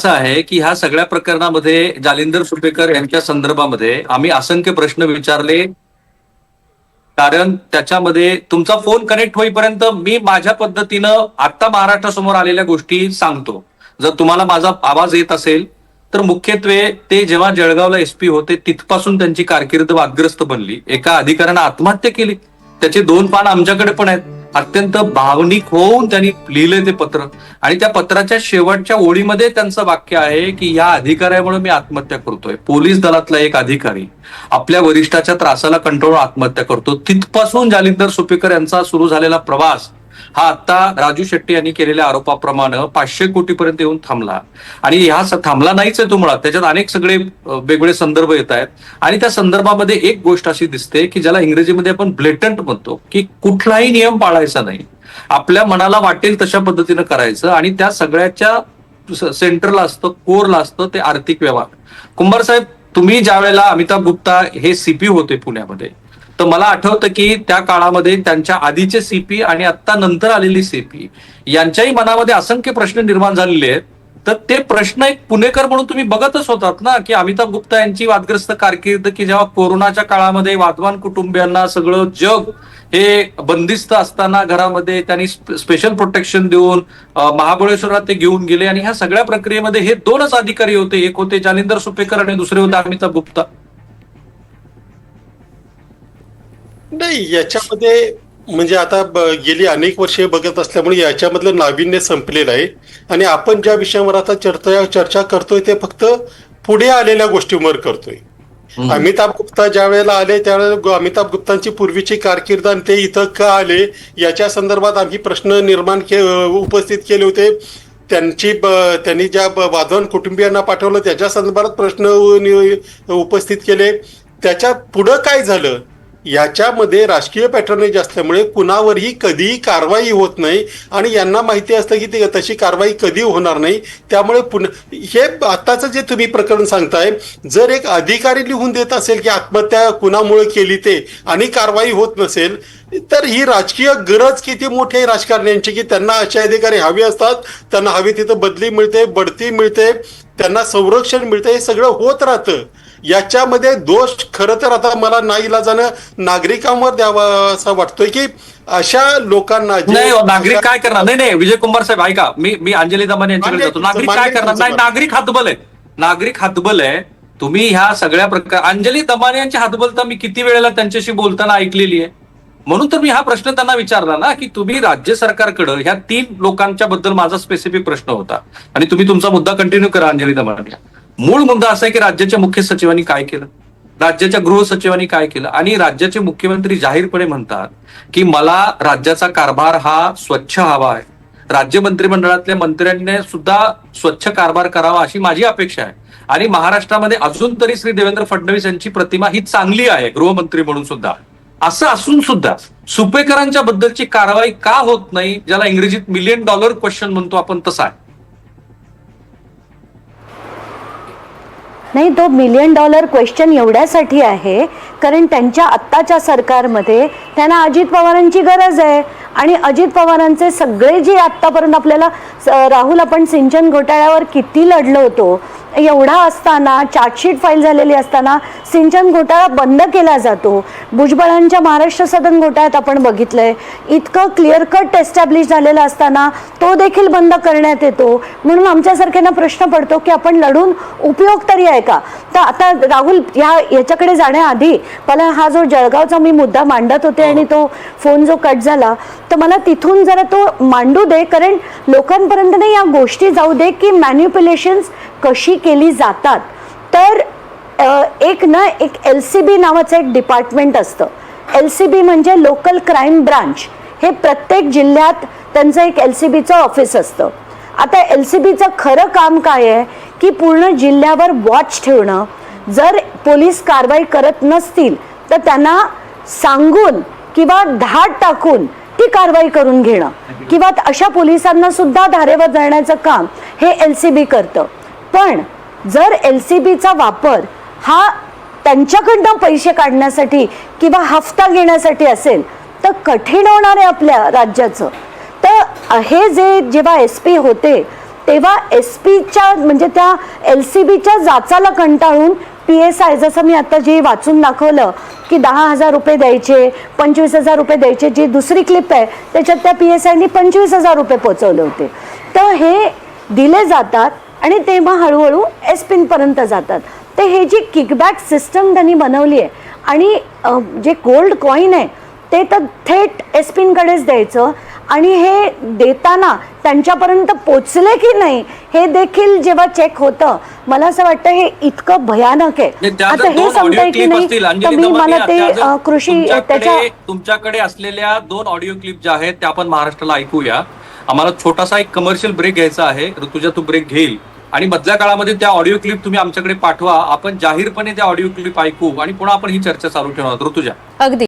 असं आहे की ह्या सगळ्या प्रकरणामध्ये जालिंदर सुपेकर यांच्या संदर्भामध्ये आम्ही असंख्य प्रश्न विचारले. कारण त्याच्यामध्ये तुमचा फोन कनेक्ट होईपर्यंत मी माझ्या पद्धतीनं आता महाराष्ट्रासमोर आलेल्या गोष्टी सांगतो. जर तुम्हाला माझा आवाज येत असेल तर मुख्यत्वे ते जेव्हा जळगावला एसपी होते तिथपासून त्यांची कारकीर्द वादग्रस्त बनली. एका अधिकाऱ्यानं आत्महत्या केली. त्याचे दोन पान आमच्याकडे पण आहेत. अत्यंत भावनिक होऊन त्यांनी लिहिलंय ते पत्र. आणि त्या पत्राच्या शेवटच्या ओळीमध्ये त्यांचं वाक्य आहे की या अधिकाऱ्यामुळे मी आत्महत्या करतोय. पोलीस दलातला एक अधिकारी आपल्या वरिष्ठाच्या त्रासाला कंटाळून आत्महत्या करतो. तिथपासून जालिंदर सुपेकर यांचा सुरू झालेला प्रवास हा आता राजू शेट्टी यांनी केलेल्या आरोपाप्रमाणे पाचशे कोटीपर्यंत येऊन थांबला. आणि हा थांबला नाहीच आहे तुम्हाला. त्याच्यात अनेक सगळे वेगवेगळे संदर्भ येत आहेत. आणि त्या संदर्भामध्ये एक गोष्ट अशी दिसते की ज्याला इंग्रजीमध्ये आपण ब्लेटंट म्हणतो की कुठलाही नियम पाळायचा नाही. आपल्या मनाला वाटेल तशा पद्धतीनं करायचं आणि त्या सगळ्याच्या सेंटरला असतं कोरला असतं ते आर्थिक व्यवहार. कुंभार साहेब तुम्ही ज्या वेळेला अमिताभ गुप्ता हे सीपी होते पुण्यामध्ये तर मला आठवतं की त्या काळामध्ये त्यांच्या आधीचे सीपी आणि आता नंतर आलेली सीपी यांच्याही मनामध्ये असंख्य प्रश्न निर्माण झालेले आहेत. तर ते प्रश्न एक पुणेकर म्हणून तुम्ही बघतच होतात ना की अमिताभ गुप्ता यांची वादग्रस्त कारकीर्द की जेव्हा कोरोनाच्या काळामध्ये वाधवान कुटुंबियांना सगळं जग हे बंदिस्त असताना घरामध्ये त्यांनी स्पेशल प्रोटेक्शन देऊन महाबळेश्वरात ते घेऊन गेले आणि ह्या सगळ्या प्रक्रियेमध्ये हे दोनच अधिकारी होते. एक होते जालिंदर सुपेकर आणि दुसरे होते अमिताभ गुप्ता. नाही याच्यामध्ये म्हणजे आता गेली अनेक वर्षे बघत असल्यामुळे याच्यामधलं नाविन्य संपलेलं आहे. आणि आपण ज्या विषयावर आता चर्चा चर्चा करतोय ते फक्त पुढे आलेल्या गोष्टींवर करतोय. अमिताभ गुप्ता ज्या वेळेला आले त्यावेळेला अमिताभ गुप्तांची पूर्वीची कारकीर्द आणि ते इथं का आले याच्या संदर्भात आम्ही प्रश्न निर्माण के उपस्थित केले होते. त्यांची त्यांनी ज्या वाधवान कुटुंबियांना पाठवलं त्याच्या संदर्भात प्रश्न उपस्थित केले. त्याच्या पुढं काय झालं? याच्यामध्ये राजकीय पॅटर्नेज असल्यामुळे कुणावरही कधीही कारवाई होत नाही आणि यांना माहिती असतं की ते तशी कारवाई कधी होणार नाही. त्यामुळे पुन्हा हे आत्ताचं जे तुम्ही प्रकरण सांगताय जर एक अधिकारी लिहून देत असेल की आत्महत्या कुणामुळे केली ते आणि कारवाई होत नसेल तर ही राजकीय गरज किती मोठी आहे राजकारण्यांची की त्यांना असे अधिकारी हवे असतात त्यांना हवी तिथं बदली मिळते बढती मिळते त्यांना संरक्षण मिळते हे सगळं होत राहतं. याच्यामध्ये दोष खरं तर आता मला नाईलाजानं नागरिकांवर द्यावा असं वाटतोय की अशा लोकांना नाही हो, नागरिक काय करणार? नाही नाही विजय कुमार साहेब ऐका. मी मी अंजली दमाने यांच्याकडे जातो. नागरिक काय करणार? नाही. नागरिक हातबल आहे. नागरिक हातबल आहे. तुम्ही ह्या सगळ्या प्रकार अंजली दमाने यांची हातबलता मी किती वेळेला त्यांच्याशी बोलताना ऐकलेली आहे? म्हणून तर मी हा प्रश्न त्यांना विचारला ना की तुम्ही राज्य सरकारकडे ह्या तीन लोकांच्या बद्दल माझा स्पेसिफिक प्रश्न होता. आणि तुम्ही तुमचा मुद्दा कंटिन्यू करा अंजली दमाने मूळ मुद्दा असा आहे की राज्याच्या मुख्य सचिवांनी काय केलं? राज्याच्या गृह सचिवांनी काय केलं? आणि राज्याचे मुख्यमंत्री जाहीरपणे म्हणतात की मला राज्याचा कारभार हा स्वच्छ हवा आहे. राज्य मंत्रिमंडळातल्या मंत्र्यांनी सुद्धा स्वच्छ कारभार करावा अशी माझी अपेक्षा आहे. आणि महाराष्ट्रामध्ये अजून तरी श्री देवेंद्र फडणवीस यांची प्रतिमा ही चांगली आहे गृहमंत्री म्हणून सुद्धा. असं असून सुद्धा सुपेकरांच्या बद्दलची कारवाई का होत नाही ज्याला इंग्रजीत मिलियन डॉलर क्वेश्चन म्हणतो आपण तसा आहे. नाही तो मिलियन डॉलर क्वेश्चन एवढ्यासाठी आहे कारण त्यांच्या आत्ताच्या सरकारमध्ये त्यांना अजित पवारांची गरज आहे. आणि अजित पवारांचे सगळे जे आत्तापर्यंत आपल्याला राहुल आपण सिंचन घोटाळ्यावर किती लढलो होतो एवढा असताना चार्जशीट फाईल झालेली असताना सिंचन घोटाळा बंद केला जातो. भुजबळांच्या महाराष्ट्र सदन घोटाळ्यात आपण बघितलंय. इतकं क्लिअर कट एस्टॅब्लिश झालेला असताना तो देखील बंद करण्यात येतो. म्हणून आमच्यासारख्यांना प्रश्न पडतो की आपण लढून उपयोग तरी आहे का? तर आता राहुल ह्या याच्याकडे जाण्याआधी मला हा जो जळगावचा मी मुद्दा मांडत होते आणि तो फोन जो कट झाला तर मला तिथून जरा तो मांडू दे कारण लोकांपर्यंत नाही या गोष्टी जाऊ दे की मॅन्युप्युलेशन्स कशी केली जातात. तर एक ना एक एल सी बी नावाचं एक डिपार्टमेंट असतं. एल सी बी म्हणजे लोकल क्राईम ब्रांच हे प्रत्येक जिल्ह्यात त्यांचं एक एल सी बीचं ऑफिस असतं. आता एल सी बीचं खरं काम काय आहे? की पूर्ण जिल्ह्यावर वॉच ठेवणं. जर पोलीस कारवाई करत नसतील तर त्यांना सांगून किंवा धाड टाकून ती कारवाई करून घेणं. किंवा अशा पोलिसांना सुद्धा धारेवर जाण्याचं काम हे एल सी बी करतं. पण जर एल सी बीचा वापर हा त्यांच्याकडनं पैसे काढण्यासाठी किंवा हफ्ता घेण्यासाठी असेल तर कठीण होणार आहे आपल्या राज्याचं. तर हे जे जेव्हा एस पी होते तेव्हा एस पीच्या म्हणजे त्या एल सी बीच्या जाचाला कंटाळून पी एस आय जसं मी आता जे वाचून दाखवलं की दहा हजार रुपये द्यायचे पंचवीस हजार रुपये द्यायचे जी दुसरी क्लिप आहे त्याच्यात त्या पी एस आयनी पंचवीस हजार रुपये पोचवले होते. तर हे दिले जातात आणि ते मग हळूहळू एस पिनपर्यंत जातात. तर हे जी किकबॅक सिस्टम त्यांनी बनवली आहे आणि जे गोल्ड कॉईन आहे ते तर थेट एस पिनकडेच द्यायचं. आणि हे देताना त्यांच्यापर्यंत पोचले की नाही हे देखील जेव्हा चेक होतं मला असं वाटतं हे इतकं भयानक आहे. आता हे सांगताय की नाही तर मी मला ते कृषी तुमच्याकडे त्याच्या तुमच्याकडे असलेल्या दोन ऑडिओ क्लिप ज्या आहेत त्या आपण महाराष्ट्राला ऐकूया. आम्हाला छोटासा एक कमर्शियल ब्रेक घ्यायचा आहे. ऋतुजा तू ब्रेक घेईल. आणि मधल्या काळामध्ये त्या ऑडिओ क्लिप तुम्ही आमच्याकडे पाठवा. आपण जाहीरपणे त्या ऑडिओ क्लिप ऐकू आणि पुन्हा आपण ही चर्चा चालू ठेवणार. ऋतुजा. अगदी.